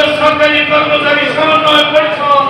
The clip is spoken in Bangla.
আমাদের সরকারি কর্মচারী সমন্বয় পরিষদ